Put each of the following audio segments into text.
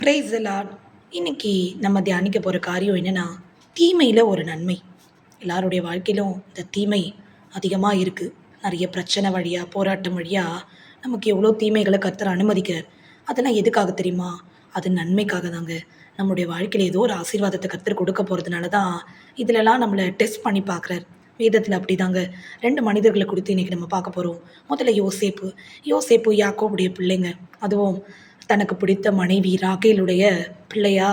Price Lord இன்னைக்கு நம்ம தியானிக்க போகிற காரியம் என்னென்னா தீமையில் ஒரு நன்மை. எல்லாருடைய வாழ்க்கையிலும் இந்த தீமை அதிகமாக இருக்குது நிறைய பிரச்சனை வழியாக போராட்டம் வழியாக நமக்கு எவ்வளோ தீமைகளை கத்துற அனுமதிக்கிறார் அதெல்லாம் எதுக்காக தெரியுமா? அது நன்மைக்காக தாங்க. நம்மளுடைய வாழ்க்கையில் ஏதோ ஒரு ஆசீர்வாதத்தை கர்த்தர் கொடுக்க போகிறதுனால தான் இதிலெல்லாம் நம்மளை டெஸ்ட் பண்ணி பார்க்குறார். வேதத்தில் அப்படி தாங்க ரெண்டு மனிதர்களை கொடுத்து இன்றைக்கி நம்ம பார்க்க போகிறோம் முதல்ல யோசேப்பு. யோசேப்பு யாக்கோவுடைய பிள்ளைங்க. அதுவும் தனக்கு பிடித்த மனைவி ராகேலுடைய பிள்ளையா?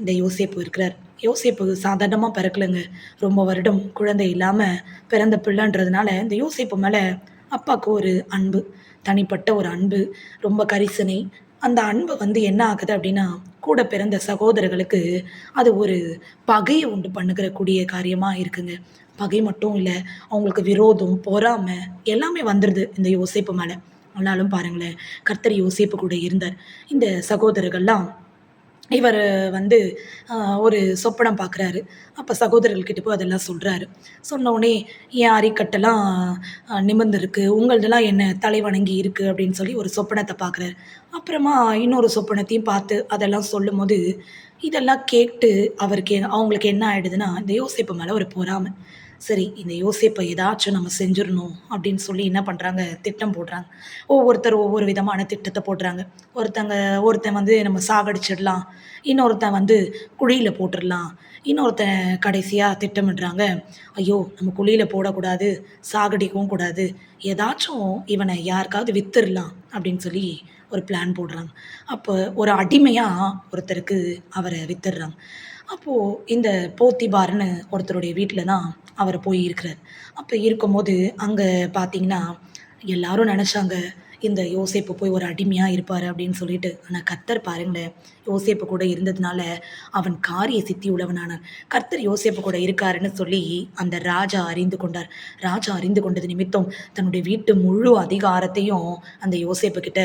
இந்த யோசேப்பு இருக்கிறார். யோசேப்பு சாதாரணமாக பிறக்கலைங்க. ரொம்ப வருடம் குழந்தை இல்லாமல் பிறந்த பிள்ளைன்றதுனால இந்த யோசேப்பு மேலே அப்பாவுக்கு ஒரு அன்பு தனிப்பட்ட ஒரு அன்பு ரொம்ப கரிசனை. அந்த அன்பு வந்து என்ன ஆகுது அப்படின்னா கூட பிறந்த சகோதரர்களுக்கு அது ஒரு பகையை உண்டு பண்ணுகிற கூடிய காரியமாக இருக்குங்க. பகை மட்டும் இல்லை அவங்களுக்கு விரோதம் பொறாமை எல்லாமே வந்துடுது இந்த யோசேப்பு மேலே. ஆனாலும் பாருங்களேன் கர்த்தர் யோசேப்பு கூட இருந்தார். இந்த சகோதரர்கள்லாம் இவர் வந்து ஒரு சொப்பனம் பார்க்குறாரு அப்போ சகோதரர்கள்கிட்ட போய் அதெல்லாம் சொல்கிறாரு சொன்னோடனே என் அரிக்கட்டெல்லாம் நிமிர்ந்துருக்கு நிமிர்ந்திருக்கு. உங்களதெல்லாம் என்ன தலை வணங்கி இருக்குது அப்படின்னு சொல்லி ஒரு சொப்பனத்தை பார்க்குறாரு அப்புறமா இன்னொரு சொப்பனத்தையும் பார்த்து அதெல்லாம் சொல்லும்போது இதெல்லாம் கேட்டு அவருக்கு என்ன- அவங்களுக்கு என்ன ஆயிடுதுன்னா இந்த யோசிப்பு மேலே ஒரு பொறாமை. சரி இந்த யோசிப்பை ஏதாச்சும் நம்ம செஞ்சிடணும் அப்படின்னு சொல்லி என்ன பண்ணுறாங்க திட்டம் போடுறாங்க. ஒவ்வொருத்தர் ஒவ்வொரு விதமான திட்டத்தை போடுறாங்க. ஒருத்தங்க ஒருத்தன் வந்து நம்ம சாகடிச்சிடலாம். இன்னொருத்தன் வந்து குழியில் போட்டுடலாம். இன்னொருத்தன் கடைசியாக திட்டமிடுறாங்க. ஐயோ நம்ம குழியில் போடக்கூடாது சாகடிக்கவும் கூடாது. ஏதாச்சும் இவனை யாருக்காவது வித்துடலாம் அப்படின்னு சொல்லி ஒரு பிளான் போடுறாங்க. அப்போ ஒரு அடிமையாக ஒருத்தருக்கு அவரை வித்துடுறாங்க. அப்போது இந்த போத்திபார்னு ஒருத்தருடைய வீட்டில் தான் அவர் போய் இருக்கிறார். அப்போ இருக்கும்போது அங்கே பார்த்தீங்கன்னா எல்லாரும் நினச்சாங்க இந்த யோசேப்பு போய் ஒரு அடிமையாக இருப்பார் அப்படின்னு சொல்லிட்டு. ஆனால் கர்த்தர் பாருங்களேன் யோசேப்பு கூட இருந்ததுனால அவன் காரிய சித்தி உள்ளவனானான். கர்த்தர் யோசேப்பு கூட இருக்காருன்னு சொல்லி அந்த ராஜா அறிந்து கொண்டார். ராஜா அறிந்து கொண்டது நிமித்தம் தன்னுடைய வீட்டு முழு அதிகாரத்தையும் அந்த யோசேப்பு கிட்ட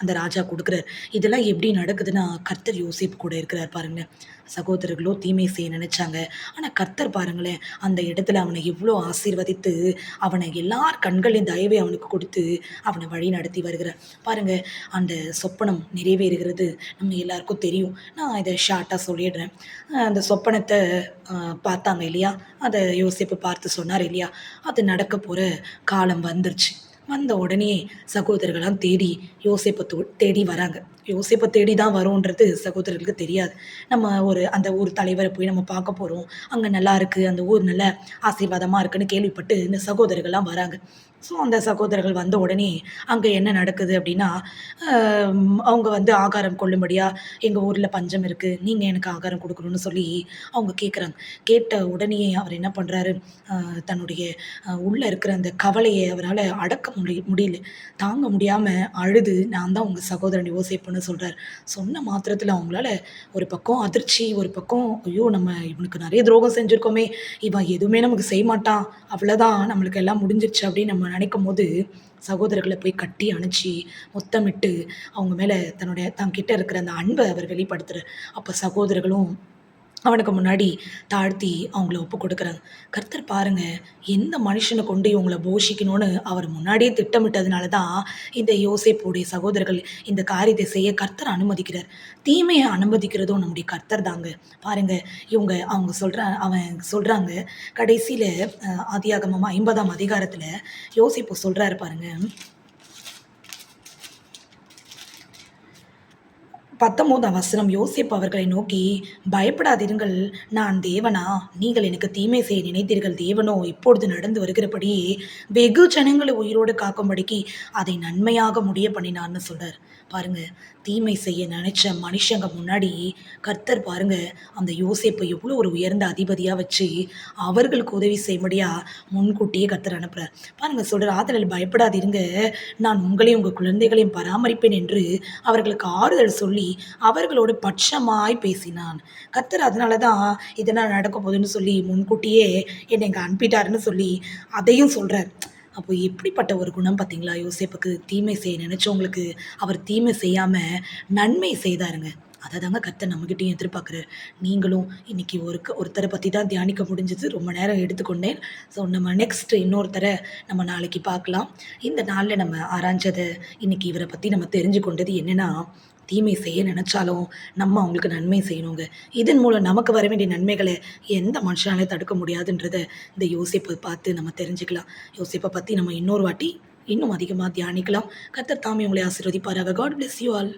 அந்த ராஜா கொடுக்குறார். இதெல்லாம் எப்படி நடக்குதுன்னா கர்த்தர் யோசேப்பு கூட இருக்கிறார் பாருங்களேன். சகோதரர்களோ தீமை செய்ய நினைச்சாங்க. ஆனால் கர்த்தர் பாருங்களேன் அந்த இடத்துல அவனை எவ்வளோ ஆசீர்வதித்து அவனை எல்லார் கண்களின் தயவை அவனுக்கு கொடுத்து அவனை வழி நடத்தி வருகிறார். பாருங்க அந்த சொப்பனம் நிறைவேறுகிறது. நம்ம எல்லாருக்கும் தெரியும். நான் இதை ஷார்ட்டாக சொல்லிடுறேன். அந்த சொப்பனத்தை பார்த்தாங்க இல்லையா? அதை யோசிப்பு பார்த்து சொன்னார் இல்லையா? அது நடக்க போகிற காலம் வந்துருச்சு. வந்த உடனே சகோதரர்களாம் தேடி யோசிப்பை தேடி வராங்க. யோசிப்பை தேடி தான் வரும்ன்றது சகோதரர்களுக்கு தெரியாது. நம்ம ஒரு அந்த ஊர் தலைவரை போய் நம்ம பார்க்க போகிறோம் அங்கே நல்லா இருக்குது அந்த ஊர் நல்ல ஆசீர்வாதமாக இருக்குன்னு கேள்விப்பட்டு இந்த சகோதரர்கள்லாம் வராங்க. ஸோ அந்த சகோதரர்கள் வந்த உடனே அங்கே என்ன நடக்குது அப்படின்னா அவங்க வந்து ஆகாரம் கொள்ளும்படியாக எங்கள் ஊரில் பஞ்சம் இருக்குது நீங்கள் எனக்கு ஆகாரம் கொடுக்கணும்னு சொல்லி அவங்க கேட்குறாங்க கேட்ட உடனே அவர் என்ன பண்ணுறாரு தன்னுடைய உள்ளே இருக்கிற அந்த கவலையை அவரால் அடக்க முடிய முடியல. தாங்க முடியாமல் அழுது நான் தான் உங்கள் சகோதரன் யோசிப்புன்னு சொல்கிறார் சொன்ன மாத்திரத்தில் அவங்களால ஒரு பக்கம் அதிர்ச்சி ஒரு பக்கம் ஐயோ நம்ம இவனுக்கு நிறைய துரோகம் செஞ்சுருக்கோமே. இவன் எதுவுமே நமக்கு செய்ய மாட்டான். அவ்வளோதான் நம்மளுக்கு எல்லாம் முடிஞ்சிருச்சு அப்படின்னு நம்ம நினைக்கும் போது சகோதரர்களை போய் கட்டி அணைச்சி முத்தமிட்டு அவங்க மேலே தன்னுடைய தங்கிட்ட இருக்கிற அந்த அன்பை அவர் வெளிப்படுத்துகிறார் அப்போ சகோதரர்களும் அவனுக்கு முன்னாடி தாழ்த்தி அவங்கள ஒப்பு கொடுக்குறாங்க. கர்த்தர் பாருங்க எந்த மனுஷனை கொண்டு இவங்களை போஷிக்கணும்னு அவர் முன்னாடியே திட்டமிட்டதுனால தான் இந்த யோசேப்புடைய சகோதரர்கள் இந்த காரியத்தை செய்ய கர்த்தர் அனுமதிக்கிறார். தீமையை அனுமதிக்கிறதும் நம்முடைய கர்த்தர் தாங்க. பாருங்க இவங்க அவங்க சொல்கிற அவன் சொல்கிறாங்க கடைசியில் ஆதியாகமம் ஐம்பதாம் அதிகாரத்தில் யோசிப்பு சொல்கிறாரு பாருங்கள் பத்தொன்பதாம் வசனம் யோசேப்பு அவர்களை நோக்கி பயப்படாதிருங்கள் நான் தேவனா? நீங்கள் எனக்கு தீமை செய்ய நினைத்தீர்கள் தேவனோ? இப்பொழுது நடந்து வருகிறபடி வெகு ஜனங்களை உயிரோடு காக்கும்படிக்கு அதை நன்மையாக முடிய பண்ணினார்னு சொல்கிறார் பாருங்கள் தீமை செய்ய நினைச்ச மனுஷங்க முன்னாடி கர்த்தர் பாருங்க அந்த யோசேப்பை எவ்வளோ ஒரு உயர்ந்த அதிபதியாக வச்சு அவர்களுக்கு உதவி செய்யும்படியா முன்கூட்டியே கர்த்தர் அனுப்புகிறார் பாருங்க சொல்கிற ஆதலில் பயப்படாதிருங்க. நான் உங்களையும் உங்கள் குழந்தைகளையும் பராமரிப்பேன் என்று அவர்களுக்கு ஆறுதல் சொல்லி அவர்களோடு பட்சமாய் பேசினான். கர்த்தர் அதனால தான் இதெல்லாம் நடக்க போகுதுன்னு சொல்லி முன்கூட்டியே என்னை இங்கே அனுப்பிட்டாருன்னு சொல்லி அதையும் சொல்கிறார் அப்போ எப்படிப்பட்ட ஒரு குணம் பார்த்தீங்களா? யோசேப்புக்கு தீமை செய்ய நினச்சவங்களுக்கு அவர் தீமை செய்யாமல் நன்மை செய்தாருங்க. அதை தாங்க கர்த்தர் நம்மகிட்டயும் எதிர்பார்க்குறாரு. நீங்களும் இன்னைக்கு ஒரு ஒருத்தரை பற்றி தான் தியானிக்க முடிஞ்சது. ரொம்ப நேரம் எடுத்துக்கொண்டேன். ஸோ நம்ம நெக்ஸ்ட் இன்னொருத்தரை நம்ம நாளைக்கு பார்க்கலாம். இந்த நாளில் நம்ம ஆராய்ஞ்சதை இன்னைக்கு இவரை பற்றி நம்ம தெரிஞ்சு கொண்டது என்னென்னா தீமை செய்ய நினச்சாலும் நம்ம அவங்களுக்கு நன்மை செய்யணுங்க. இதன் மூலம் நமக்கு வர வேண்டிய நன்மைகளை எந்த மனுஷனாலே தடுக்க முடியாதுன்றதை இந்த யோசிப்பை பார்த்து நம்ம தெரிஞ்சுக்கலாம். யோசிப்பை பற்றி நம்ம இன்னொரு வாட்டி இன்னும் அதிகமாக தியானிக்கலாம். கர்த்தர் தாமே உங்களை ஆசீர்வதிப்பாராக. God bless you all